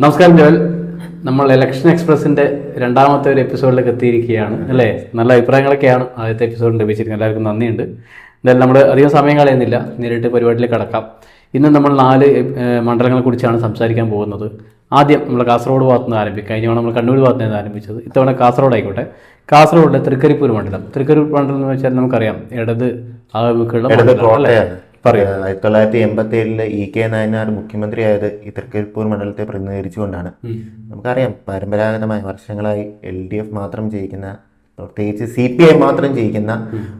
നമസ്കാരം ജോൽ നമ്മൾ ഇലക്ഷൻ എക്സ്പ്രസിന്റെ രണ്ടാമത്തെ ഒരു എപ്പിസോഡിലേക്ക് എത്തിയിരിക്കുകയാണ്. അല്ലേ? നല്ല അഭിപ്രായങ്ങളൊക്കെയാണ് ആദ്യത്തെ എപ്പിസോഡിൽ ലഭിച്ചിരിക്കുന്നത്. എല്ലാവർക്കും നന്ദിയുണ്ട്. എന്തായാലും നമ്മൾ അധികം സമയം കളയുന്നില്ല. നേരിട്ട് പരിപാടിയിലേക്ക് കടക്കാം. ഇന്ന് നമ്മൾ നാല് മണ്ഡലങ്ങളെ കുറിച്ചാണ് സംസാരിക്കാൻ പോകുന്നത്. ആദ്യം നമ്മൾ കാസർഗോഡ് ഭാഗത്ത് നിന്ന് ആരംഭിക്കും. കഴിഞ്ഞ തവണ നമ്മൾ കണ്ണൂർ ഭാഗത്ത് നിന്ന് ആരംഭിച്ചത്. ഇത്തവണ കാസർഗോഡ് ആയിക്കോട്ടെ. കാസർഗോഡിലെ തൃക്കരിപ്പൂർ മണ്ഡലം. തൃക്കരിപ്പൂർ മണ്ഡലം എന്ന് വെച്ചാൽ നമുക്കറിയാം. ഇടത് ആകെ മണ്ഡലമാണ് അല്ലേ? ആയിരത്തി തൊള്ളായിരത്തി എൺപത്തി ഏഴിൽ ഇ കെ നായനാർ മുഖ്യമന്ത്രിയായത് ഈ തൃക്കരിപ്പൂർ മണ്ഡലത്തെ പ്രതിനിധീകരിച്ചുകൊണ്ടാണ്. നമുക്കറിയാം പരമ്പരാഗതമായ വർഷങ്ങളായി എൽ ഡി എഫ് മാത്രം ജയിക്കുന്ന പ്രത്യേകിച്ച് സി പി ഐ മാത്രം ജയിക്കുന്ന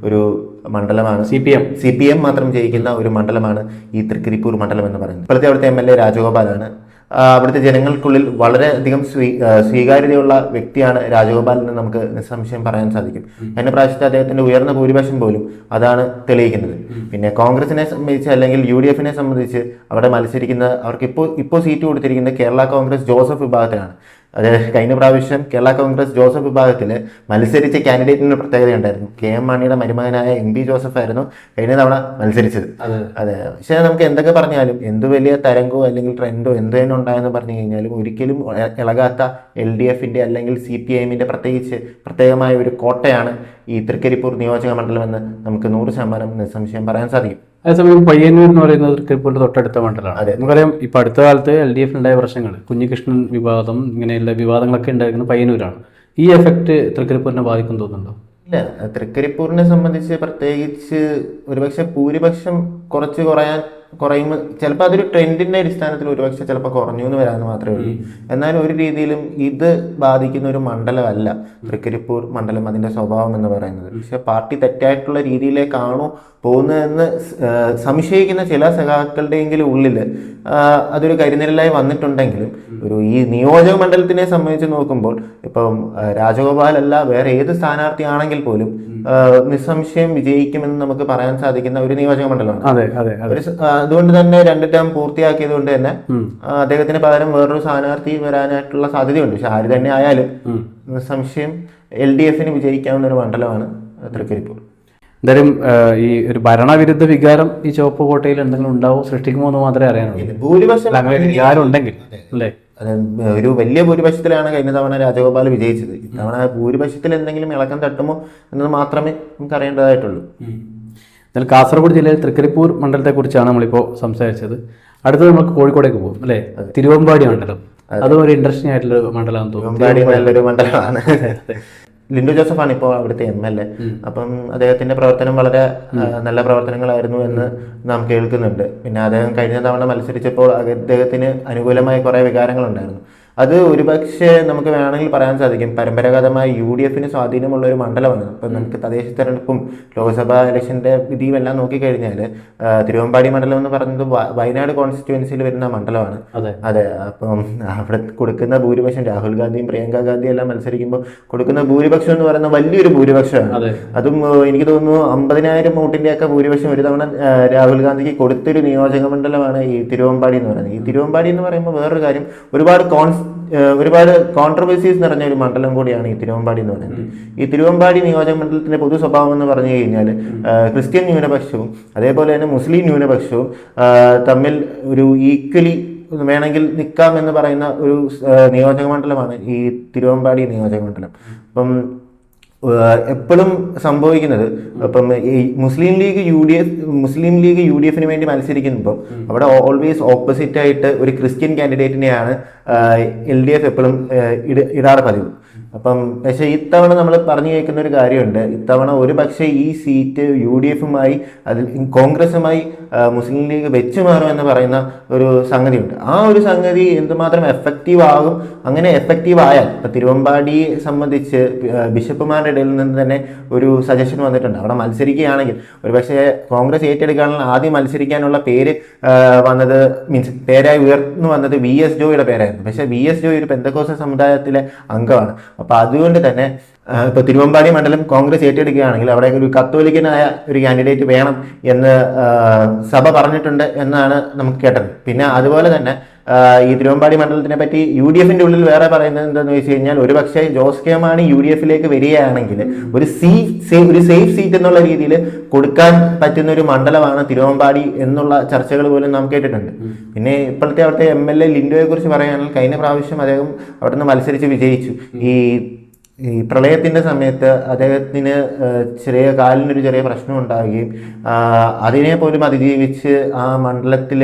ഒരു മണ്ഡലമാണ്. C P M. C P M മാത്രം ജയിക്കുന്ന ഒരു മണ്ഡലമാണ് ഈ തൃക്കരിപ്പൂർ മണ്ഡലം എന്ന് പറയുന്നത്. ഇപ്പോഴത്തെ അവിടുത്തെ എം എൽ എ രാജഗോപാലാണ്. അവിടുത്തെ ജനങ്ങൾക്കുള്ളിൽ വളരെയധികം സ്വീ സ്വീകാര്യതയുള്ള വ്യക്തിയാണ് രാജഗോപാൽ എന്ന് നമുക്ക് നിസ്സംശയം പറയാൻ സാധിക്കും. കഴിഞ്ഞ പ്രാവശ്യത്തെ അദ്ദേഹത്തിന്റെ ഉയർന്ന ഭൂരിപക്ഷം പോലും അതാണ് തെളിയിക്കുന്നത്. പിന്നെ കോൺഗ്രസിനെ സംബന്ധിച്ച് അല്ലെങ്കിൽ യു ഡി എഫിനെ സംബന്ധിച്ച് അവിടെ മത്സരിക്കുന്ന അവർക്ക് ഇപ്പോൾ ഇപ്പോൾ സീറ്റ് കൊടുത്തിരിക്കുന്നത് കേരള കോൺഗ്രസ് ജോസഫ് വിഭാഗത്തിലാണ്. അത് കഴിഞ്ഞ പ്രാവശ്യം കേരള കോൺഗ്രസ് ജോസഫ് വിഭാഗത്തിൽ മത്സരിച്ച കാൻഡിഡേറ്റിന് പ്രത്യേകത ഉണ്ടായിരുന്നു. കെ എം മാണിയുടെ മരുമകനായ എം പി ജോസഫ് ആയിരുന്നു കഴിഞ്ഞ തവണ മത്സരിച്ചത്. അതെ. അതെ പക്ഷേ നമുക്ക് എന്തൊക്കെ പറഞ്ഞാലും എന്ത് വലിയ തരംഗോ അല്ലെങ്കിൽ ട്രെൻഡോ എന്ത് തന്നെ ഉണ്ടായെന്ന് പറഞ്ഞു കഴിഞ്ഞാലും ഒരിക്കലും ഇളകാത്ത എൽ ഡി എഫിന്റെ അല്ലെങ്കിൽ സി പി ഐഎമ്മിന്റെ പ്രത്യേകിച്ച് പ്രത്യേകമായ ഒരു കോട്ടയാണ് ഈ തൃക്കരിപ്പൂർ നിയോജക മണ്ഡലം എന്ന് നമുക്ക് നൂറ് ശതമാനം നിസ്സംശയം പറയാൻ സാധിക്കും. അതേസമയം പയ്യന്നൂർ എന്ന് പറയുന്നത് തൃക്കരിപ്പൂരിന്റെ തൊട്ടടുത്ത മണ്ഡലമാണ്. അതെ. നമുക്കറിയാം ഇപ്പൊ അടുത്ത കാലത്ത് എൽ ഡി എഫിൽ ഉണ്ടായ പ്രശ്നങ്ങൾ കുഞ്ഞികൃഷ്ണൻ വിവാദം ഇങ്ങനെയുള്ള വിവാദങ്ങളൊക്കെ ഉണ്ടായിരുന്നത് പയ്യന്നൂരാണ്. ഈ എഫക്ട് തൃക്കരിപ്പൂരിനെ ബാധിക്കും തോന്നുന്നുണ്ടോ? ഇല്ല തൃക്കരിപ്പൂരിനെ സംബന്ധിച്ച് പ്രത്യേകിച്ച് ഒരുപക്ഷെ ഭൂരിപക്ഷം കുറച്ച് കുറയാൻ കുറയുമ്പോൾ ചിലപ്പോൾ അതൊരു ട്രെൻഡിന്റെ അടിസ്ഥാനത്തിൽ ഒരുപക്ഷെ ചിലപ്പോൾ കുറഞ്ഞു എന്ന് വരാമെന്ന് മാത്രമേ ഉള്ളൂ. എന്നാലും ഒരു രീതിയിലും ഇത് ബാധിക്കുന്ന ഒരു മണ്ഡലമല്ല തൃക്കരിപ്പൂർ മണ്ഡലം അതിന്റെ സ്വഭാവം എന്ന് പറയുന്നത്. പക്ഷേ പാർട്ടി തെറ്റായിട്ടുള്ള രീതിയിലേക്കാണോ പോകുന്നതെന്ന് സംശയിക്കുന്ന ചില സഖാക്കളുടെയെങ്കിലും ഉള്ളിൽ അതൊരു കരിനിരലായി വന്നിട്ടുണ്ടെങ്കിലും ഒരു ഈ നിയോജക മണ്ഡലത്തിനെ സംബന്ധിച്ച് നോക്കുമ്പോൾ ഇപ്പം അല്ല വേറെ ഏത് സ്ഥാനാർത്ഥിയാണെങ്കിൽ പോലും നിസ്സംശയം വിജയിക്കുമെന്ന് നമുക്ക് പറയാൻ സാധിക്കുന്ന ഒരു നിയോജക മണ്ഡലമാണ്. അതെ അതെ ഒരു അതുകൊണ്ട് തന്നെ രണ്ട് ടേം പൂർത്തിയാക്കിയത് കൊണ്ട് തന്നെ അദ്ദേഹത്തിന് പകരം വേറൊരു സ്ഥാനാർത്ഥി വരാനായിട്ടുള്ള സാധ്യതയുണ്ട്. പക്ഷെ ആര് തന്നെ ആയാലും സംശയം എൽ ഡി എഫിന് വിജയിക്കാവുന്ന ഒരു മണ്ഡലമാണ് തൃക്കരിപ്പൂർ. എന്തായാലും ഈ ഒരു ഭരണവിരുദ്ധ വികാരം ഈ ചുവപ്പ് കോട്ടയിൽ എന്തെങ്കിലും ഉണ്ടാവും? സൃഷ്ടിക്കുമോ എന്ന് മാത്രമേ അറിയാനുള്ളൂ. ഭൂരിപക്ഷം അങ്ങനെ ഒരു വികാരം ഉണ്ടെങ്കിൽ അല്ലേ? ഒരു വലിയ ഭൂരിപക്ഷത്തിലാണ് കഴിഞ്ഞ തവണ രാജഗോപാൽ വിജയിച്ചത്. ഇത്തവണ ഭൂരിപക്ഷത്തിൽ എന്തെങ്കിലും ഇളക്കം തട്ടുമോ എന്നത് മാത്രമേ നമുക്ക് അറിയേണ്ടതായിട്ടുള്ളൂ. എന്നാൽ കാസർഗോഡ് ജില്ലയിൽ തൃക്കരിപ്പൂർ മണ്ഡലത്തെ കുറിച്ചാണ് നമ്മളിപ്പോൾ സംസാരിച്ചത്. അടുത്തത് നമുക്ക് കോഴിക്കോടേക്ക് പോകും അല്ലേ? തിരുവമ്പാടി മണ്ഡലം അതും. ഒരു ഇൻട്രസ്റ്റിംഗ് ആയിട്ടുള്ള മണ്ഡലം തോന്നുന്നു. നല്ലൊരു മണ്ഡലമാണ്. ലിൻഡു ജോസഫാണ് ഇപ്പോൾ അവിടുത്തെ എം എൽ എ. അപ്പം അദ്ദേഹത്തിന്റെ പ്രവർത്തനം വളരെ നല്ല പ്രവർത്തനങ്ങളായിരുന്നു എന്ന് നാം കേൾക്കുന്നുണ്ട്. പിന്നെ അദ്ദേഹം കഴിഞ്ഞ തവണ മത്സരിച്ചപ്പോൾ അദ്ദേഹത്തിന് അനുകൂലമായ കുറെ വികാരങ്ങളുണ്ടായിരുന്നു. അത് ഒരുപക്ഷെ നമുക്ക് വേണമെങ്കിൽ പറയാൻ സാധിക്കും. പരമ്പരാഗതമായി യു ഡി എഫിന് സ്വാധീനമുള്ള ഒരു മണ്ഡലമാണ്. അപ്പം നമുക്ക് തദ്ദേശ തെരഞ്ഞെടുപ്പും ലോക്സഭാ ഇലക്ഷന്റെ വിധിയും എല്ലാം നോക്കിക്കഴിഞ്ഞാൽ തിരുവമ്പാടി മണ്ഡലം എന്ന് പറയുന്നത് വയനാട് കോൺസ്റ്റിറ്റ്യുവൻസിയിൽ വരുന്ന മണ്ഡലമാണ്. അതെ. അതെ അപ്പം അവിടെ കൊടുക്കുന്ന ഭൂരിപക്ഷം രാഹുൽ ഗാന്ധിയും പ്രിയങ്ക ഗാന്ധിയും എല്ലാം മത്സരിക്കുമ്പോൾ കൊടുക്കുന്ന ഭൂരിപക്ഷം എന്ന് പറയുന്ന വലിയൊരു ഭൂരിപക്ഷമാണ്. അതും. എനിക്ക് തോന്നുന്നു അമ്പതിനായിരം വോട്ടിന്റെയൊക്കെ ഭൂരിപക്ഷം ഒരു തവണ രാഹുൽ ഗാന്ധിക്ക് കൊടുത്തൊരു നിയോജക മണ്ഡലമാണ് ഈ തിരുവമ്പാടി എന്ന് പറയുന്നത്. ഈ തിരുവമ്പാടി എന്ന് പറയുമ്പോൾ വേറൊരു കാര്യം ഒരുപാട് കോൺസ് ഒരുപാട് കോൺട്രവേഴ്സീസ് നിറഞ്ഞ ഒരു മണ്ഡലം കൂടിയാണ് ഈ തിരുവമ്പാടി എന്ന് പറയുന്നത്. ഈ തിരുവമ്പാടി നിയോജക മണ്ഡലത്തിന്റെ പൊതു സ്വഭാവം എന്ന് പറഞ്ഞു കഴിഞ്ഞാൽ ക്രിസ്ത്യൻ ന്യൂനപക്ഷവും അതേപോലെ തന്നെ മുസ്ലിം ന്യൂനപക്ഷവും തമ്മിൽ ഒരു ഈക്വലി വേണമെങ്കിൽ നിൽക്കാം എന്ന് പറയുന്ന ഒരു നിയോജക മണ്ഡലമാണ് ഈ തിരുവമ്പാടി നിയോജക മണ്ഡലം. അപ്പം എപ്പോഴും സംഭവിക്കുന്നത് ഇപ്പം ഈ Muslim League U D F Muslim League U D എഫിന് വേണ്ടി മത്സരിക്കുമ്പോൾ അവിടെ ഓൾവേസ് ഓപ്പോസിറ്റ് ആയിട്ട് ഒരു ക്രിസ്ത്യൻ കാൻഡിഡേറ്റിനെയാണ് എൽ ഡി എഫ് എപ്പോഴും ഇടാറ് പതിവ്. അപ്പം പക്ഷേ ഇത്തവണ നമ്മൾ പറഞ്ഞു കേൾക്കുന്ന ഒരു കാര്യമുണ്ട്. ഇത്തവണ ഒരു പക്ഷേ ഈ സീറ്റ് യു ഡി എഫുമായി അതിൽ കോൺഗ്രസുമായി മുസ്ലിം ലീഗ് വെച്ചു മാറും എന്ന് പറയുന്ന ഒരു സംഗതിയുണ്ട്. ആ ഒരു സംഗതി എന്തുമാത്രം എഫക്റ്റീവ് ആകും? അങ്ങനെ എഫക്റ്റീവ് ആയാൽ ഇപ്പം തിരുവമ്പാടിയെ സംബന്ധിച്ച് ബിഷപ്പുമാരുടെ ഇടയിൽ നിന്ന് തന്നെ ഒരു സജഷൻ വന്നിട്ടുണ്ട്. അവിടെ മത്സരിക്കുകയാണെങ്കിൽ ഒരു പക്ഷേ കോൺഗ്രസ് ഏറ്റെടുക്കാനുള്ള ആദ്യം മത്സരിക്കാനുള്ള പേര് വന്നത് മീൻസ് പേരായി ഉയർന്നു വന്നത് വി എസ് ജോയുടെ പേരായിരുന്നു. പക്ഷേ വി എസ് ജോയി ഒരു പെന്തക്കോസ സമുദായത്തിലെ അംഗമാണ്. അപ്പൊ അതുകൊണ്ട് തന്നെ ഇപ്പോൾ ഇപ്പൊ തിരുവമ്പാടി മണ്ഡലം കോൺഗ്രസ് ഏറ്റെടുക്കുകയാണെങ്കിൽ അവിടെ ഒരു കത്തോലിക്കനായ ഒരു കാൻഡിഡേറ്റ് വേണം എന്ന് സഭ പറഞ്ഞിട്ടുണ്ട് എന്നാണ് നമുക്ക് കേട്ടത്. പിന്നെ അതുപോലെ തന്നെ ഈ തിരുവമ്പാടി മണ്ഡലത്തിനെ പറ്റി യു ഡി എഫിന്റെ ഉള്ളിൽ വേറെ പറയുന്നത് എന്താണെന്ന് വെച്ച് കഴിഞ്ഞാൽ ഒരു പക്ഷേ Jose K Mani U D എഫിലേക്ക് വരികയാണെങ്കിൽ ഒരു സീ സേ- ഒരു സേഫ് സീറ്റ് എന്നുള്ള രീതിയിൽ കൊടുക്കാൻ പറ്റുന്ന ഒരു മണ്ഡലമാണ് തിരുവമ്പാടി എന്നുള്ള ചർച്ചകൾ പോലും നാം കേട്ടിട്ടുണ്ട്. പിന്നെ ഇപ്പോഴത്തെ അവിടുത്തെ എം എൽ എ ലിൻഡോയെ കുറിച്ച് പറയുകയാണെങ്കിൽ കഴിഞ്ഞ പ്രാവശ്യം അദ്ദേഹം അവിടുന്ന് മത്സരിച്ച് വിജയിച്ചു. ഈ ഈ പ്രളയത്തിന്റെ സമയത്ത് അദ്ദേഹത്തിന് ചെറിയ കാലിനൊരു ചെറിയ പ്രശ്നം ഉണ്ടാവുകയും അതിനെ പോലും അതിജീവിച്ച് ആ മണ്ഡലത്തിൽ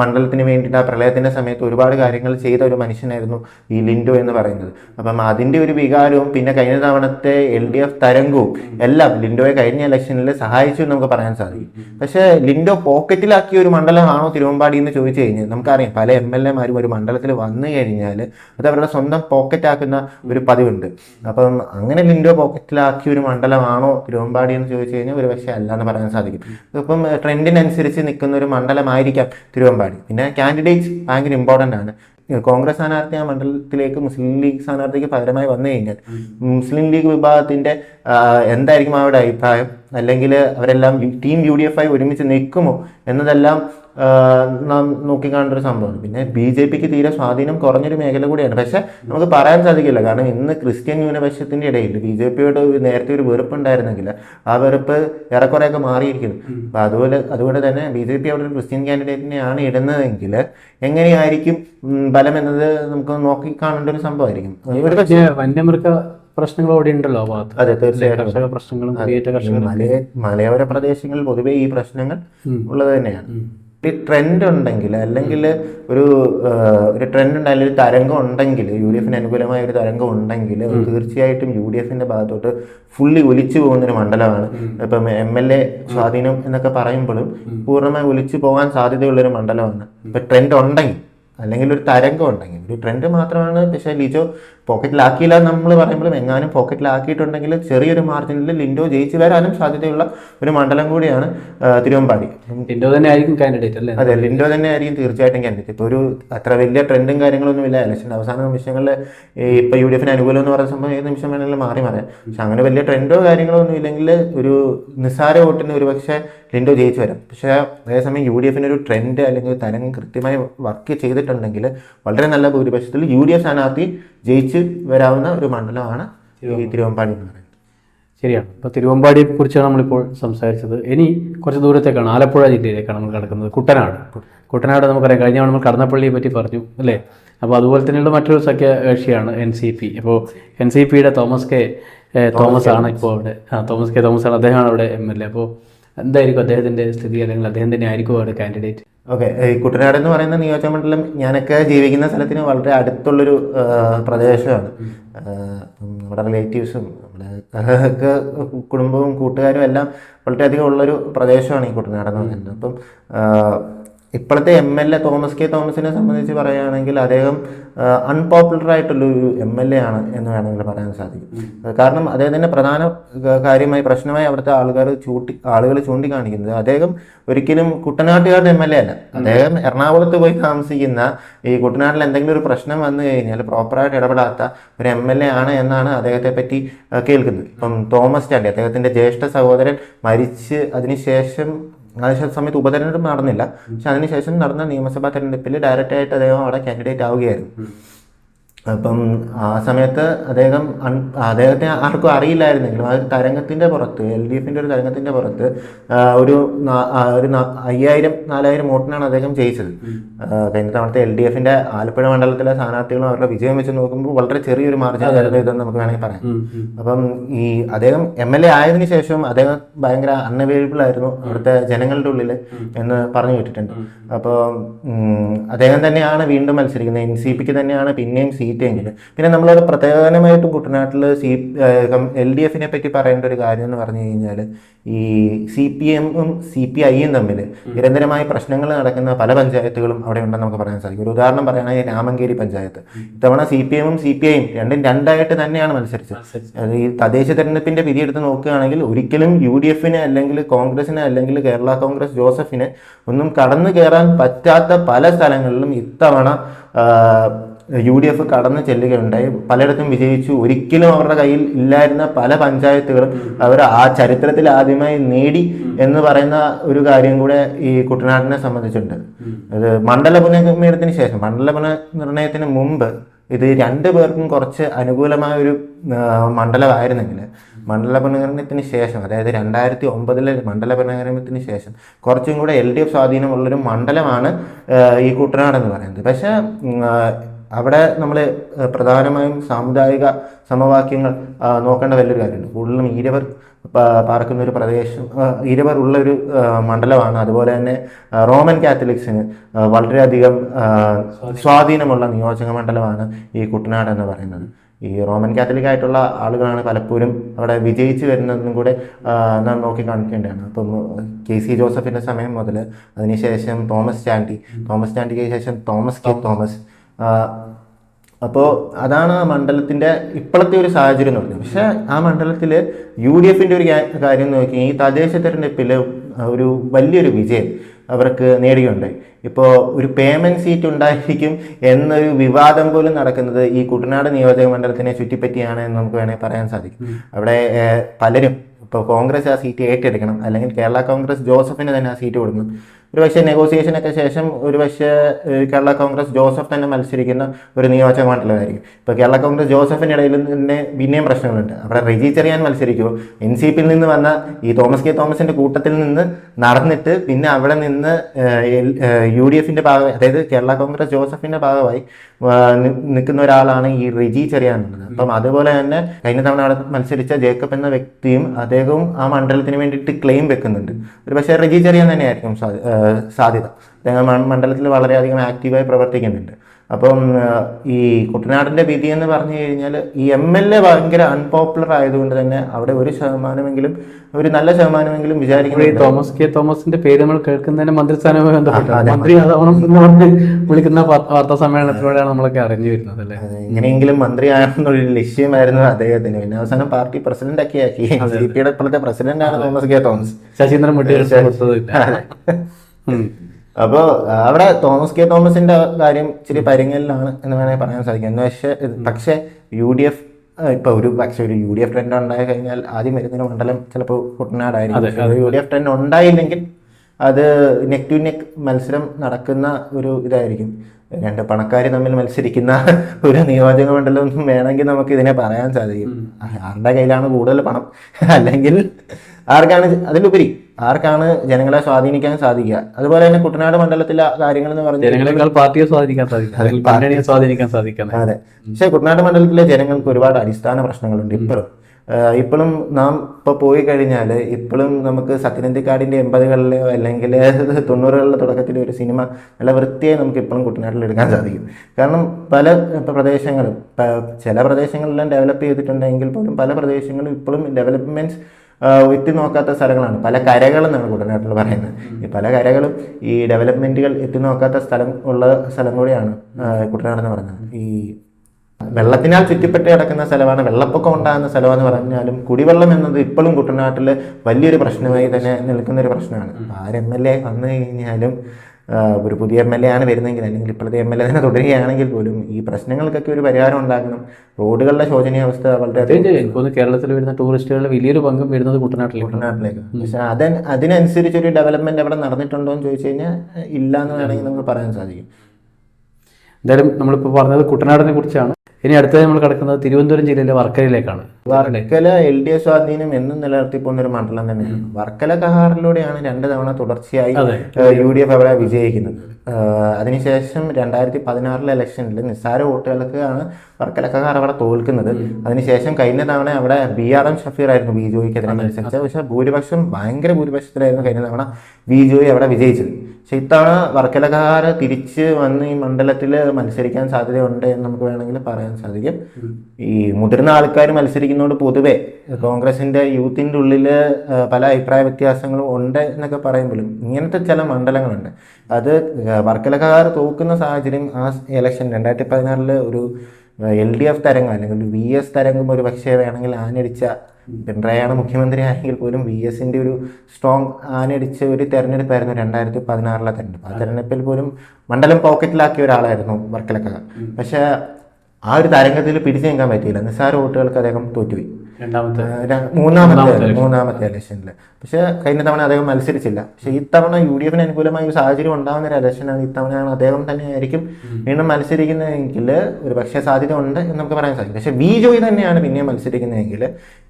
മണ്ഡലത്തിന് വേണ്ടിയിട്ട് ആ പ്രളയത്തിന്റെ സമയത്ത് ഒരുപാട് കാര്യങ്ങൾ ചെയ്ത ഒരു മനുഷ്യനായിരുന്നു ഈ ലിൻഡോ എന്ന് പറയുന്നത്. അപ്പം അതിന്റെ ഒരു വികാരവും പിന്നെ കഴിഞ്ഞ തവണത്തെ എൽ ഡി എഫ് തരംഗവും എല്ലാം ലിൻഡോയെ കഴിഞ്ഞ ഇലക്ഷനിൽ സഹായിച്ചു എന്ന് നമുക്ക് പറയാൻ സാധിക്കും. പക്ഷേ ലിൻഡോ പോക്കറ്റിലാക്കിയ ഒരു മണ്ഡലമാണോ തിരുവമ്പാടി എന്ന് ചോദിച്ചു കഴിഞ്ഞാൽ നമുക്കറിയാം പല എം എൽ എമാരും ഒരു മണ്ഡലത്തിൽ വന്നു കഴിഞ്ഞാൽ അത് അവരുടെ സ്വന്തം പോക്കറ്റാക്കുന്ന ഒരു പതിവുണ്ട്. അപ്പം അങ്ങനെ ലിൻഡോ പോക്കറ്റിലാക്കിയ ഒരു മണ്ഡലമാണോ തിരുവമ്പാടി എന്ന് ചോദിച്ചു കഴിഞ്ഞാൽ ഒരു പക്ഷേ അല്ല എന്ന് പറയാൻ സാധിക്കും. ഇപ്പം ട്രെൻഡിനനുസരിച്ച് നിൽക്കുന്ന ഒരു മണ്ഡലമായിരിക്കാം തിരുവമ്പാടി. പിന്നെ കാൻഡിഡേറ്റ്സ് ഭയങ്കര ഇമ്പോർട്ടന്റ് ആണ്. കോൺഗ്രസ് സ്ഥാനാർത്ഥി ആ മണ്ഡലത്തിലേക്ക് മുസ്ലിം ലീഗ് സ്ഥാനാർത്ഥിക്ക് പകരമായി വന്നു കഴിഞ്ഞാൽ മുസ്ലിം ലീഗ് വിഭാഗത്തിന്റെ എന്തായിരിക്കും അവരുടെ അഭിപ്രായം? അല്ലെങ്കിൽ അവരെല്ലാം ടീം യു ഡി എഫ് ആയി ഒരുമിച്ച് നിൽക്കുമോ എന്നതെല്ലാം നാം നോക്കിക്കാണേണ്ട ഒരു സംഭവമാണ്. പിന്നെ ബി ജെ പിക്ക് തീരെ സ്വാധീനം കുറഞ്ഞൊരു മേഖല കൂടിയാണ്. പക്ഷെ നമുക്ക് പറയാൻ സാധിക്കില്ല. കാരണം ഇന്ന് ക്രിസ്ത്യൻ ന്യൂനപക്ഷത്തിന്റെ ഇടയിൽ ബി ജെ പിയോട് നേരത്തെ ഒരു വെറുപ്പ് ഉണ്ടായിരുന്നെങ്കിൽ ആ വെറുപ്പ് ഏറെക്കുറെയൊക്കെ മാറിയിരിക്കുന്നു. അപ്പൊ അതുപോലെ അതുകൊണ്ട് തന്നെ ബി ജെ പി അവിടെ ഒരു ക്രിസ്ത്യൻ കാൻഡിഡേറ്റിനെയാണ് ഇടുന്നതെങ്കിൽ എങ്ങനെയായിരിക്കും ബലം എന്നത് നമുക്ക് നോക്കി കാണേണ്ട ഒരു സംഭവമായിരിക്കും. ഒരു പക്ഷേ പക്ഷേ വന്യമൃഗ പ്രശ്നങ്ങൾ അവിടെ ഉണ്ടല്ലോ ആ ഭാഗത്ത്. അതെ തീർച്ചയായിട്ടും. കർഷക പ്രശ്നങ്ങളും കുടിയേറ്റ മലയോര പ്രദേശങ്ങളിൽ പൊതുവെ ഈ പ്രശ്നങ്ങൾ. ഉള്ളത് തന്നെയാണ്. ഒരു ട്രെൻഡ് ഉണ്ടെങ്കിൽ അല്ലെങ്കിൽ ഒരു ഒരു ട്രെൻഡ് ഉണ്ടായാലും ഒരു തരംഗം ഉണ്ടെങ്കിൽ യു ഡി എഫിന് അനുകൂലമായ ഒരു തരംഗം ഉണ്ടെങ്കിൽ തീർച്ചയായിട്ടും യു ഡി എഫിന്റെ ഭാഗത്തോട്ട് ഫുള്ളി ഒലിച്ചു പോകുന്ന ഒരു മണ്ഡലമാണ്. ഇപ്പം എം എൽ എ സ്വാധീനം എന്നൊക്കെ പറയുമ്പോഴും പൂർണമായി ഒലിച്ചു പോകാൻ സാധ്യതയുള്ള ഒരു മണ്ഡലമാണ്. ഇപ്പൊ ട്രെൻഡ് ഉണ്ടെങ്കിൽ അല്ലെങ്കിൽ ഒരു തരംഗം ഉണ്ടെങ്കിൽ ഒരു ട്രെൻഡ് മാത്രമാണ്. പക്ഷേ ലിജോ പോക്കറ്റിലാക്കിയില്ല നമ്മൾ പറയുമ്പോഴും എങ്ങാനും പോക്കറ്റിലാക്കിയിട്ടുണ്ടെങ്കിൽ ചെറിയൊരു മാർജിനിൽ ലിൻഡോ ജയിച്ചു വരാനും സാധ്യതയുള്ള ഒരു മണ്ഡലം കൂടിയാണ് തിരുവമ്പാടി. ലിൻഡോ തന്നെ ആയിരിക്കും കാൻഡിഡേറ്റ് അല്ലേ? അതെ ലിൻഡോ തന്നെ ആയിരിക്കും തീർച്ചയായിട്ടും കാൻഡിഡേറ്റ് ഇപ്പോൾ ഒരു അത്ര വലിയ ട്രെൻഡും കാര്യങ്ങളൊന്നും ഇല്ല. ഇലക്ഷൻ അവസാന നിമിഷങ്ങളിൽ ഇപ്പോൾ യു ഡി എഫിന് അനുകൂലം എന്ന് പറയുന്ന സംഭവം ഏത് നിമിഷം വേണമെങ്കിലും മാറി മാറാം. പക്ഷെ അങ്ങനെ വലിയ ട്രെൻഡോ കാര്യങ്ങളോ ഒന്നും ഇല്ലെങ്കിൽ ഒരു നിസ്സാര വോട്ടിന് ഒരു പക്ഷേ ലിൻഡോ ജയിച്ചു വരാം. പക്ഷേ അതേസമയം യു ഡി എഫിന് ഒരു ട്രെൻഡ് അല്ലെങ്കിൽ തരം കൃത്യമായി വർക്ക് ചെയ്തിട്ടുണ്ടെങ്കിൽ വളരെ നല്ല ഭൂരിപക്ഷത്തിൽ യു ഡി എഫ് സ്ഥാനാർത്ഥി ജയിച്ച് വരാവുന്ന ഒരു മണ്ഡലമാണ് ഈ തിരുവമ്പാടി. എന്ന് പറയുന്നത്. ശരിയാണ്. ഇപ്പോൾ തിരുവമ്പാടിയെ കുറിച്ചാണ് നമ്മളിപ്പോൾ സംസാരിച്ചത്. ഇനി കുറച്ച് ദൂരത്തേക്കാണ്. ആലപ്പുഴ ജില്ലയിലേക്കാണ് നമ്മൾ കിടക്കുന്നത്. കുട്ടനാട്. കുട്ടനാട് നമുക്കറിയാം. കഴിഞ്ഞ നമ്മൾ കടന്നപ്പള്ളിയെ പറ്റി പറഞ്ഞു അല്ലേ? അപ്പോൾ അതുപോലെ തന്നെയുള്ള മറ്റൊരു സഖ്യ കക്ഷിയാണ് എൻ സി പി അപ്പോൾ എൻ സി പിയുടെ തോമസ് കെ തോമസ് ആണ് ഇപ്പോൾ അവിടെ. ആ തോമസ് കെ തോമസ് ആണ്. അദ്ദേഹമാണ് അവിടെ എം എൽ എ അപ്പോൾ എന്തായിരിക്കും അദ്ദേഹത്തിന്റെ സ്ഥിതി? അല്ലെങ്കിൽ അദ്ദേഹം തന്നെ ആയിരിക്കും അവിടെ കാൻഡിഡേറ്റ് ഓക്കെ ഈ കുട്ടനാട് എന്ന് പറയുന്ന നിയോജകമണ്ഡലം ഞാനൊക്കെ ജീവിക്കുന്ന സ്ഥലത്തിന് വളരെ അടുത്തുള്ളൊരു പ്രദേശമാണ്. നമ്മുടെ റിലേറ്റീവ്സും നമ്മുടെ ഒക്കെ കുടുംബവും കൂട്ടുകാരും എല്ലാം വളരെയധികം ഉള്ളൊരു പ്രദേശമാണ് ഈ കുട്ടനാട് എന്ന് പറയുന്നത്. അപ്പം ഇപ്പോഴത്തെ M L A Thomas K തോമസിനെ സംബന്ധിച്ച് പറയുകയാണെങ്കിൽ അദ്ദേഹം അൺപോപ്പുലർ ആയിട്ടുള്ള ഒരു എം എൽ എ ആണ് എന്ന് വേണമെങ്കിൽ പറയാൻ സാധിക്കും. കാരണം അദ്ദേഹത്തിന്റെ പ്രധാന കാര്യമായി പ്രശ്നമായി അവിടുത്തെ ആൾക്കാർ ചൂണ്ടി ആളുകൾ ചൂണ്ടിക്കാണിക്കുന്നത്. അദ്ദേഹം ഒരിക്കലും കുട്ടനാട്ടുകാരുടെ എം എൽ എ അല്ല. അദ്ദേഹം എറണാകുളത്ത് പോയി താമസിക്കുന്ന ഈ കുട്ടനാട്ടിൽ എന്തെങ്കിലും ഒരു പ്രശ്നം വന്നു കഴിഞ്ഞാൽ പ്രോപ്പറായിട്ട് ഇടപെടാത്ത ഒരു എം എൽ എ ആണ് എന്നാണ് അദ്ദേഹത്തെ പറ്റി കേൾക്കുന്നത്. ഇപ്പം തോമസ് ചാണ്ടി അദ്ദേഹത്തിന്റെ ജ്യേഷ്ഠ സഹോദരൻ മരിച്ച് അതിനുശേഷം ആ സമയത്ത് ഉപതെരഞ്ഞെടുപ്പ് നടന്നില്ല. പക്ഷെ അതിനുശേഷം നടന്ന നിയമസഭാ തെരഞ്ഞെടുപ്പിൽ ഡയറക്റ്റ് ആയിട്ട് അദ്ദേഹം അവിടെ കാൻഡിഡേറ്റ് ആവുകയായിരുന്നു. അപ്പം ആ സമയത്ത് അദ്ദേഹം അദ്ദേഹത്തെ ആർക്കും അറിയില്ലായിരുന്നെങ്കിലും ആ തരംഗത്തിന്റെ പുറത്ത് എൽ ഡി എഫിന്റെ ഒരു തരംഗത്തിന്റെ പുറത്ത് ഒരു ഒരു അയ്യായിരം നാലായിരം വോട്ടിനാണ് അദ്ദേഹം ജയിച്ചത്. കഴിഞ്ഞ തവണത്തെ എൽ ഡി എഫിന്റെ ആലപ്പുഴ മണ്ഡലത്തിലെ സ്ഥാനാർത്ഥികളും അവരുടെ വിജയം വെച്ച് നോക്കുമ്പോൾ വളരെ ചെറിയൊരു മാർജിൻ ആയിരുന്നു ഇതെന്ന് നമുക്ക് വേണമെങ്കിൽ പറയാം. അപ്പം ഈ അദ്ദേഹം എം എൽ എ ആയതിനു ശേഷം അദ്ദേഹം ഭയങ്കര അൺഅവൈലബിൾ ആയിരുന്നു അവിടുത്തെ ജനങ്ങളുടെ ഉള്ളിൽ എന്ന് പറഞ്ഞു കേട്ടിട്ടുണ്ട്. അപ്പോൾ അദ്ദേഹം തന്നെയാണ് വീണ്ടും മത്സരിക്കുന്നത്. എൻ സി പിക്ക് തന്നെയാണ് പിന്നെയും സീറ്റ് എങ്കിൽ പിന്നെ നമ്മളത് പ്രധാനമായിട്ടും കുട്ടനാട്ടിൽ സി എൽ ഡി എഫിനെ പറ്റി പറയേണ്ട ഒരു കാര്യം എന്ന് പറഞ്ഞു കഴിഞ്ഞാൽ ഈ സി പി എമ്മും സി പി ഐയും തമ്മിൽ നിരന്തരമായ പ്രശ്നങ്ങൾ നടക്കുന്ന പല പഞ്ചായത്തുകളും അവിടെ ഉണ്ടെന്ന് നമുക്ക് പറയാൻ സാധിക്കും. ഒരു ഉദാഹരണം പറയുകയാണെങ്കിൽ രാമങ്കേരി പഞ്ചായത്ത്. ഇത്തവണ സി പി എമ്മും സി പി ഐയും രണ്ടും രണ്ടായിട്ട് തന്നെയാണ് മത്സരിച്ചത്. അത് ഈ തദ്ദേശ തെരഞ്ഞെടുപ്പിന്റെ വിധി എടുത്ത് നോക്കുകയാണെങ്കിൽ ഒരിക്കലും യു ഡി എഫിന് അല്ലെങ്കിൽ കോൺഗ്രസിന് അല്ലെങ്കിൽ കേരള കോൺഗ്രസ് ജോസഫിന് ഒന്നും കടന്നു കയറാൻ പറ്റാത്ത പല സ്ഥലങ്ങളിലും ഇത്തവണ യു ഡി എഫ് കടന്നു ചെല്ലുകയുണ്ടായി. പലയിടത്തും വിജയിച്ചു. ഒരിക്കലും അവരുടെ കയ്യിൽ ഇല്ലായിരുന്ന പല പഞ്ചായത്തുകളും അവർ ആ ചരിത്രത്തിൽ ആദ്യമായി നേടി എന്ന് പറയുന്ന ഒരു കാര്യം കൂടെ ഈ കുട്ടനാടിനെ സംബന്ധിച്ചിട്ടുണ്ട്. അത് മണ്ഡല പുനർനിർണയത്തിന് ശേഷം മണ്ഡല പുനർനിർണയത്തിന് മുമ്പ് ഇത് രണ്ടു പേർക്കും കുറച്ച് അനുകൂലമായ ഒരു മണ്ഡലമായിരുന്നെങ്കിൽ മണ്ഡല പുനർനിർണയത്തിന് ശേഷം അതായത് രണ്ടായിരത്തി ഒമ്പതിലെ മണ്ഡല പുനർനിർണയത്തിന് ശേഷം കുറച്ചും കൂടെ എൽ ഡി എഫ് സ്വാധീനമുള്ളൊരു മണ്ഡലമാണ് ഈ കുട്ടനാട് എന്ന് പറയുന്നത്. പക്ഷേ അവിടെ നമ്മൾ പ്രധാനമായും സാമുദായിക സമവാക്യങ്ങൾ നോക്കേണ്ട വലിയൊരു കാര്യമുണ്ട്. കൂടുതലും ഈരവർ പാർക്കുന്ന ഒരു പ്രദേശം ഈരവർ ഉള്ള ഒരു മണ്ഡലമാണ്. അതുപോലെ തന്നെ റോമൻ കാത്തലിക്സിന് വളരെയധികം സ്വാധീനമുള്ള നിയോജക മണ്ഡലമാണ് ഈ കുട്ടനാട് എന്ന് പറയുന്നത്. ഈ റോമൻ കാത്തലിക് ആയിട്ടുള്ള ആളുകളാണ് പലപ്പോഴും അവിടെ വിജയിച്ചു വരുന്നതെന്നും കൂടെ നാം നോക്കി കാണിക്കേണ്ടതാണ്. അപ്പം കെ സി ജോസഫിന്റെ സമയം മുതൽ അതിനുശേഷം തോമസ് ചാണ്ടി തോമസ് ചാണ്ടിക്ക് ശേഷം തോമസ് കെ തോമസ് അപ്പോൾ അതാണ് ആ മണ്ഡലത്തിന്റെ ഇപ്പോഴത്തെ ഒരു സാഹചര്യം എന്ന് പറയുന്നത്. പക്ഷേ ആ മണ്ഡലത്തിൽ യു ഡി എഫിന്റെ ഒരു കാര്യം നോക്കി ഈ തദ്ദേശ തെരഞ്ഞെടുപ്പിൽ ഒരു വലിയൊരു വിജയം അവർക്ക് നേടുകയുണ്ടായി ഇപ്പോൾ ഒരു പേയ്മെന്റ് സീറ്റ് ഉണ്ടായിരിക്കും എന്നൊരു വിവാദം പോലും നടക്കുന്നത് ഈ കുട്ടനാട് നിയോജക മണ്ഡലത്തിനെ ചുറ്റിപ്പറ്റിയാണ് എന്ന് നമുക്ക് വേണമെങ്കിൽ പറയാൻ സാധിക്കും. അവിടെ പലരും ഇപ്പോൾ കോൺഗ്രസ് ആ സീറ്റ് ഏറ്റെടുക്കണം അല്ലെങ്കിൽ കേരള കോൺഗ്രസ് ജോസഫിന് തന്നെ ആ സീറ്റ് കൊടുക്കണം. ഒരു പക്ഷേ നെഗോസിയേഷനൊക്കെ ശേഷം ഒരു പക്ഷേ കേരള കോൺഗ്രസ് ജോസഫ് തന്നെ മത്സരിക്കുന്ന ഒരു നിയോജക മണ്ഡലമായിരിക്കും ഇപ്പോൾ കേരള കോൺഗ്രസ് ജോസഫിന്റെ ഇടയിൽ തന്നെ പിന്നെയും പ്രശ്നങ്ങളുണ്ട്. അവിടെ റെജി ചെറിയാൻ മത്സരിക്കുമോ എൻ സി പിയിൽ നിന്ന് വന്ന ഈ തോമസ് കെ തോമസിന്റെ കൂട്ടത്തിൽ നിന്ന് നടന്നിട്ട് പിന്നെ അവിടെ നിന്ന് യു ഡി എഫിന്റെ ഭാഗമായി അതായത് കേരള കോൺഗ്രസ് ജോസഫിന്റെ ഭാഗമായി നിൽക്കുന്ന ഒരാളാണ് ഈ റിജി ചെറിയാൻ എന്നുള്ളത്. അപ്പം അതുപോലെ തന്നെ കഴിഞ്ഞ തവണ അവിടെ മത്സരിച്ച ജേക്കബ് എന്ന വ്യക്തിയും അദ്ദേഹവും ആ മണ്ഡലത്തിന് വേണ്ടിയിട്ട് ക്ലെയിം വെക്കുന്നുണ്ട്. ഒരു പക്ഷേ റിജി ചെറിയാൻ തന്നെയായിരിക്കും സാധ്യത. അദ്ദേഹം മണ്ഡലത്തിൽ വളരെയധികം ആക്റ്റീവായി പ്രവർത്തിക്കുന്നുണ്ട്. അപ്പം ഈ കുട്ടനാടിന്റെ വിധി എന്ന് പറഞ്ഞു കഴിഞ്ഞാൽ ഈ എം എൽ എ ഭയങ്കര അൺപോപ്പുലർ ആയതുകൊണ്ട് തന്നെ അവിടെ ഒരു ശതമാനമെങ്കിലും ഒരു നല്ല ശതമാനമെങ്കിലും വിചാരിക്കുന്നത് തോമസ് കെ തോമസിന്റെ പേര് നമ്മൾ കേൾക്കുന്നതിന് മന്ത്രിസ്ഥാനവുമായി ബന്ധപ്പെട്ട് മന്ത്രി അതാവണം എന്ന് പറഞ്ഞ് വിളിക്കുന്ന വാർത്താ സമ്മേളനത്തിലൂടെയാണ് നമ്മളൊക്കെ അറിഞ്ഞു വരുന്നത് അല്ലേ? എങ്ങനെയെങ്കിലും മന്ത്രിയാണെന്നൊരു ലക്ഷ്യമായിരുന്നു അദ്ദേഹത്തിന്. പിന്നെ അവസാനം പാർട്ടി പ്രസിഡന്റ് ഒക്കെ ആക്കി. ബി പിയുടെ ഇപ്പോഴത്തെ പ്രസിഡന്റ് ആണ് തോമസ് കെ തോമസ്. ശശീന്ദ്രൻ മുട്ടി. അപ്പോൾ അവിടെ തോമസ് കെ തോമസിന്റെ കാര്യം ഇച്ചിരി പരിങ്ങലിലാണ് എന്ന് വേണമെങ്കിൽ പറയാൻ സാധിക്കും. എന്ന് പക്ഷേ പക്ഷേ യു ഡി എഫ് ഇപ്പൊ ഒരു പക്ഷേ ഒരു യു ഡി എഫ് ട്രെൻഡ് ഉണ്ടായി കഴിഞ്ഞാൽ ആദ്യം വരുന്നൊരു മണ്ഡലം ചിലപ്പോൾ കുട്ടനാടായിരിക്കും. യു ഡി എഫ് ട്രെൻഡ് ഉണ്ടായില്ലെങ്കിൽ അത് നെക്ക് ടു നെക്ക് മത്സരം നടക്കുന്ന ഒരു ഇതായിരിക്കും. രണ്ട് പണക്കാർ തമ്മിൽ മത്സരിക്കുന്ന ഒരു നിയോജക മണ്ഡലം വേണമെങ്കിൽ നമുക്ക് ഇതിനെ പറയാൻ സാധിക്കും. ആരുടെ കയ്യിലാണ് കൂടുതൽ പണം? അല്ലെങ്കിൽ ആർക്കാണ് അതിലുപരി ആർക്കാണ് ജനങ്ങളെ സ്വാധീനിക്കാൻ സാധിക്കുക? അതുപോലെ തന്നെ കുട്ടനാട് മണ്ഡലത്തിലെ കാര്യങ്ങൾ എന്ന് പറഞ്ഞാൽ ജനങ്ങളെക്കാൾ പാർട്ടിയെ സ്വാധീനിക്കാൻ സാധിക്കും. സ്വാധീനിക്കാൻ സാധിക്കുന്നത് അതെ. പക്ഷേ കുട്ടനാട് മണ്ഡലത്തിലെ ജനങ്ങൾക്ക് ഒരുപാട് അടിസ്ഥാന പ്രശ്നങ്ങളുണ്ട് ഇപ്പോഴും. ഇപ്പോഴും നാം ഇപ്പൊ പോയി കഴിഞ്ഞാൽ ഇപ്പോഴും നമുക്ക് സത്യനന്ദിക്കാടിന്റെ എൺപതുകളിലെയോ അല്ലെങ്കിൽ തൊണ്ണൂറുകളിലെ തുടക്കത്തിലെ ഒരു സിനിമ നല്ല വൃത്തിയായി നമുക്ക് ഇപ്പോഴും കുട്ടനാട്ടിൽ എടുക്കാൻ സാധിക്കും. കാരണം പല പ്രദേശങ്ങളും ചില പ്രദേശങ്ങളെല്ലാം ഡെവലപ്പ് ചെയ്തിട്ടുണ്ടെങ്കിൽ പോലും പല പ്രദേശങ്ങളും ഇപ്പോഴും ഡെവലപ്മെന്റ്സ് എത്തി നോക്കാത്ത സ്ഥലങ്ങളാണ്. പല കരകളെന്നാണ് കുട്ടനാട്ടിൽ പറയുന്നത്. ഈ പല കരകളും ഈ ഡെവലപ്മെന്റുകൾ എത്തി നോക്കാത്ത സ്ഥലം ഉള്ള സ്ഥലം കൂടിയാണ് കുട്ടനാടെന്ന് കുട്ടനാട് പറയുന്നത്. ഈ വെള്ളത്തിനാൽ ചുറ്റിപ്പെട്ട് കിടക്കുന്ന സ്ഥലമാണ് വെള്ളപ്പൊക്കം ഉണ്ടാകുന്ന സ്ഥലമെന്ന് പറഞ്ഞാലും കുടിവെള്ളം എന്നത് ഇപ്പോഴും കുട്ടനാട്ടിൽ വലിയൊരു പ്രശ്നമായി തന്നെ നിൽക്കുന്ന ഒരു പ്രശ്നമാണ് ആര് എം എൽ എ വന്നു കഴിഞ്ഞാലും ഒരു പുതിയ എം എൽ എ ആണ് വരുന്നതെങ്കിൽ അല്ലെങ്കിൽ ഇപ്പോഴത്തെ എം എൽ എ തന്നെ തുടരുകയാണെങ്കിൽ പോലും ഈ പ്രശ്നങ്ങൾക്കൊക്കെ ഒരു പരിഹാരം ഉണ്ടാക്കണം റോഡുകളുടെ ശോചനീയാവസ്ഥ വളരെ എനിക്ക് കേരളത്തിൽ വരുന്ന ടൂറിസ്റ്റുകളുടെ വലിയൊരു പങ്കും വരുന്നത് കുട്ടനാട്ടിലേക്ക്. കുട്ടനാട്ടിലേക്ക്. പക്ഷെ അത് അതിനനുസരിച്ച് ഒരു ഡെവലപ്മെന്റ് അവിടെ നടന്നിട്ടുണ്ടോ എന്ന് ചോദിച്ചു കഴിഞ്ഞാൽ ഇല്ല എന്ന് വേണമെങ്കിൽ നമുക്ക് പറയാൻ സാധിക്കും. എന്തായാലും നമ്മളിപ്പോൾ പറഞ്ഞത് കുട്ടനാടിനെ കുറിച്ചാണ്. ഇനി അടുത്തത് നമ്മൾ കിടക്കുന്നത് തിരുവനന്തപുരം ജില്ലയിലെ വർക്കലയിലേക്കാണ്. വർക്കല എൽ ഡി എഫ് സ്വാധീനം എന്നും നിലനിർത്തി പോകുന്ന ഒരു മണ്ഡലം തന്നെയാണ്. വർക്കല കഹാറിലൂടെയാണ് രണ്ട് തവണ തുടർച്ചയായി. യു ഡി എഫ് അവിടെ വിജയിക്കുന്നത്. അതിനുശേഷം രണ്ടായിരത്തി പതിനാറിലെ ഇലക്ഷനിൽ നിസ്സാര വോട്ടുകൾക്കാണ് വർക്കല കഹാർ അവിടെ തോൽക്കുന്നത്. അതിനുശേഷം കഴിഞ്ഞ തവണ അവിടെ ബി ആർ എം ഷഫീർ ആയിരുന്നു ബി ജോയിക്കെതിരെ മത്സരിച്ചത്. പക്ഷേ ഭൂരിപക്ഷം ഭയങ്കര ഭൂരിപക്ഷത്തിലായിരുന്നു കഴിഞ്ഞ തവണ ബി ജോയി അവിടെ വിജയിച്ചത്. പക്ഷെ ഇത്തവണ വർക്കലകാർ തിരിച്ച് വന്ന് ഈ മണ്ഡലത്തിൽ മത്സരിക്കാൻ സാധ്യതയുണ്ട് എന്ന് നമുക്ക് വേണമെങ്കിൽ പറയാൻ സാധിക്കും. ഈ മുതിർന്ന ആൾക്കാർ മത്സരിക്കുന്നതുകൊണ്ട് പൊതുവെ കോൺഗ്രസിന്റെ യൂത്തിന്റെ ഉള്ളിൽ പല അഭിപ്രായ വ്യത്യാസങ്ങളും ഉണ്ട് എന്നൊക്കെ പറയുമ്പോഴും ഇങ്ങനത്തെ ചില മണ്ഡലങ്ങളുണ്ട്. അത് വർക്കലക്കാർ തോക്കുന്ന സാഹചര്യം ആ ഇലക്ഷൻ രണ്ടായിരത്തി പതിനാറിൽ ഒരു എൽ ഡി എഫ് തരംഗം അല്ലെങ്കിൽ വി എസ് തരംഗം ഒരു പക്ഷേ വേണമെങ്കിൽ ആഞ്ഞടിച്ച പിണറായിയാണ് മുഖ്യമന്ത്രി ആയെങ്കിൽ പോലും വി എസിന്റെ ഒരു സ്ട്രോങ് ആനടിച്ച ഒരു തെരഞ്ഞെടുപ്പായിരുന്നു രണ്ടായിരത്തി പതിനാറിലെ തെരഞ്ഞെടുപ്പ്. ആ തെരഞ്ഞെടുപ്പിൽ പോലും മണ്ഡലം പോക്കറ്റിലാക്കിയ ഒരാളായിരുന്നു വർക്കലക്ക പക്ഷേ ആ ഒരു തരംഗത്തിൽ പിടിച്ചു നിൽക്കാൻ പറ്റിയില്ല. നിസ്സാര വോട്ടുകൾക്ക് അദ്ദേഹം തോറ്റുപോയി. രണ്ടാമത്തെ മൂന്നാമത്തെ മൂന്നാമത്തെ ഇലക്ഷനിൽ പക്ഷെ കഴിഞ്ഞ തവണ അദ്ദേഹം മത്സരിച്ചില്ല. പക്ഷെ ഇത്തവണ യു ഡി എഫിന് അനുകൂലമായ ഒരു സാഹചര്യം ഉണ്ടാകുന്ന ഒരു ഇലക്ഷനാണ് ഇത്തവണയാണ് അദ്ദേഹം തന്നെ ആയിരിക്കും വീണ്ടും മത്സരിക്കുന്നതെങ്കിൽ ഒരു പക്ഷേ സാധ്യത ഉണ്ട് എന്ന് നമുക്ക് പറയാൻ സാധിക്കും. പക്ഷെ ബി ജോയി തന്നെയാണ് പിന്നെയും മത്സരിക്കുന്നതെങ്കിൽ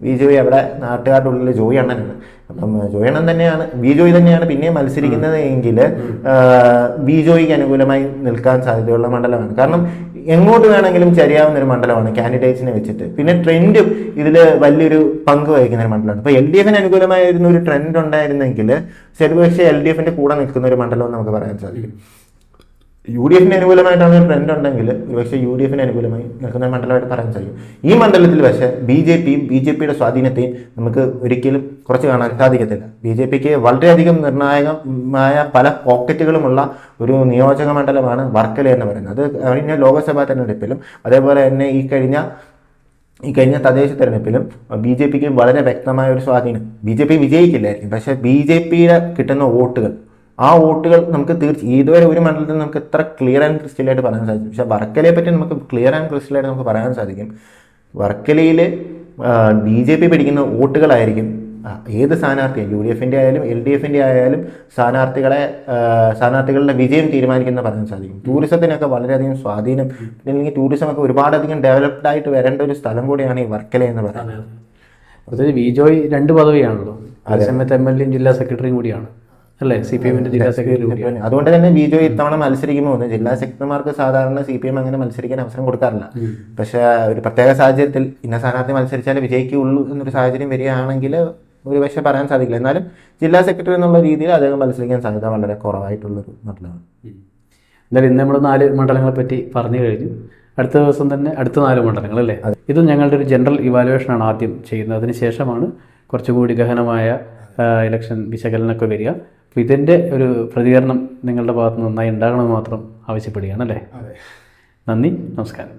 ബി ജോയി അവിടെ നാട്ടുകാരുടെ ഉള്ളിൽ ജോയി അണ്ണനാണ്. അപ്പം ജോയി അണ്ണൻ തന്നെയാണ് ബി ജോയി തന്നെയാണ് പിന്നെയും മത്സരിക്കുന്നത് എങ്കിൽ ബി ജോയിക്ക് അനുകൂലമായി നിൽക്കാൻ സാധ്യതയുള്ള മണ്ഡലമാണ്. കാരണം എങ്ങോട്ട് വേണമെങ്കിലും ചരിയാവുന്ന ഒരു മണ്ഡലമാണ് കാൻഡിഡേറ്റ്സിനെ വെച്ചിട്ട്. പിന്നെ ട്രെൻഡും ഇതിൽ വലിയൊരു പങ്ക് വഹിക്കുന്ന ഒരു മണ്ഡലമാണ്. ഇപ്പോൾ എൽ ഡി എഫിന് അനുകൂലമായിരുന്ന ഒരു ട്രെൻഡ് ഉണ്ടായിരുന്നെങ്കിൽ ചെറുപക്ഷെ എൽ ഡി എഫിന്റെ കൂടെ നിൽക്കുന്ന ഒരു മണ്ഡലം നമുക്ക് പറയാൻ സാധിക്കും. യു ഡി എഫിന് അനുകൂലമായിട്ടാണ് ഒരു ട്രെൻഡ് ഉണ്ടെങ്കിൽ ഒരുപക്ഷെ യു ഡി എഫിന് അനുകൂലമായി നിൽക്കുന്ന മണ്ഡലമായിട്ട് പറയാൻ സാധിക്കും. ഈ മണ്ഡലത്തിൽ പക്ഷേ ബി ജെ പിയും ബി ജെ പിയുടെ സ്വാധീനത്തെയും നമുക്ക് ഒരിക്കലും കുറച്ച് കാണാൻ സാധിക്കത്തില്ല. ബി ജെ പിക്ക് വളരെയധികം നിർണായകമായ പല പോക്കറ്റുകളുമുള്ള ഒരു നിയോജക മണ്ഡലമാണ് വർക്കല എന്ന് പറയുന്നത്. അത് കഴിഞ്ഞ ലോക്സഭാ തെരഞ്ഞെടുപ്പിലും അതേപോലെ തന്നെ ഈ കഴിഞ്ഞ ഈ കഴിഞ്ഞ തദ്ദേശ തെരഞ്ഞെടുപ്പിലും ബി ജെ പിക്ക് വളരെ വ്യക്തമായ ഒരു സ്വാധീനം. ബി ജെ പി വിജയിക്കില്ലായിരിക്കും. പക്ഷേ ബി ജെ പിയുടെ കിട്ടുന്ന വോട്ടുകൾ ആ വോട്ടുകൾ നമുക്ക് തീർച്ച ഇതുവരെ ഒരു മണ്ഡലത്തിൽ നമുക്ക് എത്ര ക്ലിയർ ആൻഡ് ക്രിസ്റ്റലായിട്ട് പറയാൻ സാധിക്കും പക്ഷേ വർക്കലയെ പറ്റി നമുക്ക് ക്ലിയർ ആൻഡ് ക്രിസ്റ്റലായിട്ട് നമുക്ക് പറയാൻ സാധിക്കും. വർക്കലയിൽ ബി ജെ പി പിടിക്കുന്ന വോട്ടുകളായിരിക്കും ഏത് സ്ഥാനാർത്ഥിയും? യു ഡി എഫിന്റെ ആയാലും എൽ ഡി എഫിന്റെ ആയാലും സ്ഥാനാർത്ഥികളെ സ്ഥാനാർത്ഥികളുടെ വിജയം തീരുമാനിക്കുന്ന പറയാൻ സാധിക്കും. ടൂറിസത്തിനൊക്കെ വളരെയധികം സ്വാധീനം അല്ലെങ്കിൽ ടൂറിസം ഒക്കെ ഒരുപാടധികം ഡെവലപ്ഡ് ആയിട്ട് വരേണ്ട ഒരു സ്ഥലം കൂടിയാണ് ഈ വർക്കല എന്ന് പറയുന്നത്. പ്രത്യേകിച്ച് വി ജോയ് രണ്ട് പദവിയാണല്ലോ. അതേസമയത്ത് എം എൽ എയും ജില്ലാ സെക്രട്ടറിയും കൂടിയാണ്. അല്ലേ? സി പി എമ്മിന്റെ ജില്ലാ സെക്രട്ടറി അതുകൊണ്ട് തന്നെ ബി ജെ ഇത്തവണ മത്സരിക്കുമ്പോൾ ജില്ലാ സെക്രട്ടറിമാർക്ക് സാധാരണ സി പി എം അങ്ങനെ മത്സരിക്കാൻ അവസരം കൊടുക്കാറില്ല. പക്ഷെ ഒരു പ്രത്യേക സാഹചര്യത്തിൽ ഇന്ന സ്ഥാനാർത്ഥി മത്സരിച്ചാലേ വിജയിക്കുള്ളൂ എന്നൊരു സാഹചര്യം വരികയാണെങ്കിൽ ഒരു പക്ഷേ പറയാൻ സാധിക്കില്ല. എന്നാലും ജില്ലാ സെക്രട്ടറി എന്നുള്ള രീതിയിൽ അദ്ദേഹം മത്സരിക്കാൻ സാധ്യത വളരെ കുറവായിട്ടുള്ളൊരു മണ്ഡലമാണ്. എന്തായാലും ഇന്ന് നമ്മൾ നാല് മണ്ഡലങ്ങളെ പറ്റി പറഞ്ഞു കഴിഞ്ഞു. അടുത്ത ദിവസം തന്നെ അടുത്ത നാല് മണ്ഡലങ്ങൾ അല്ലേ? ഇത് ഞങ്ങളുടെ ഒരു ജനറൽ ഇവാലുവേഷൻ ആണ് ആദ്യം ചെയ്യുന്നത്. അതിന് ശേഷമാണ് കുറച്ചുകൂടി ഗഹനമായ ഇലക്ഷൻ വിശകലനമൊക്കെ വരിക. അപ്പോൾ ഇതിന്റെ ഒരു പ്രതികരണം നിങ്ങളുടെ ഭാഗത്ത് നിന്ന് നന്നായി ഉണ്ടാകണമെന്ന് മാത്രം ആവശ്യപ്പെടുകയാണ് അല്ലേ? നന്ദി നമസ്കാരം.